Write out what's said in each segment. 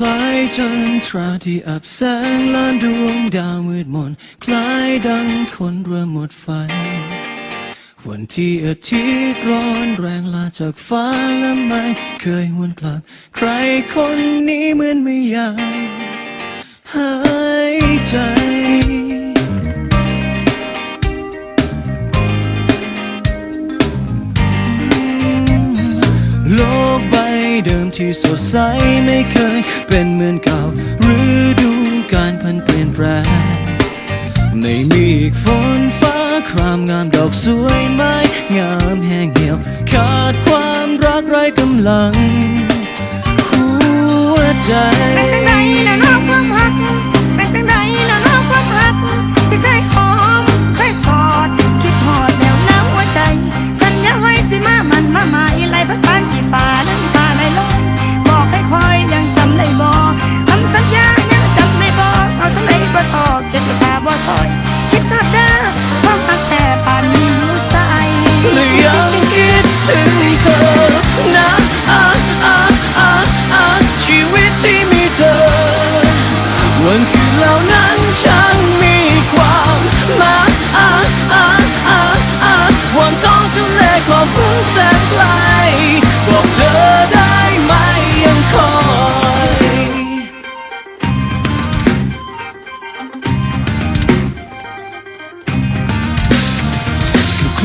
คลายจันทราที่อับแสงล้านดวงดาวมืดมน คลายดังคนเรือหมดไฟ วันที่อาทิตย์ร้อนแรงลาจากฟ้าและไม่เคยหวนกลับ ใครคนนี้เหมือนไม่อยากหายใจ เดิมที่สดใสไม่เคยเป็นเหมือนเก่าอดูการพันเปลี่ยนแปลงไม่มีอีกฝนฟ้าครามงามดอกสวยไม้งามแห้งเหี่ยว ขาดความรักไร้กำลัง หัวใจ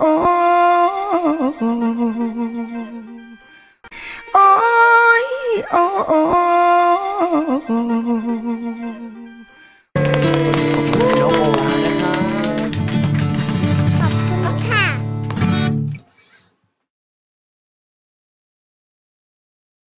oh.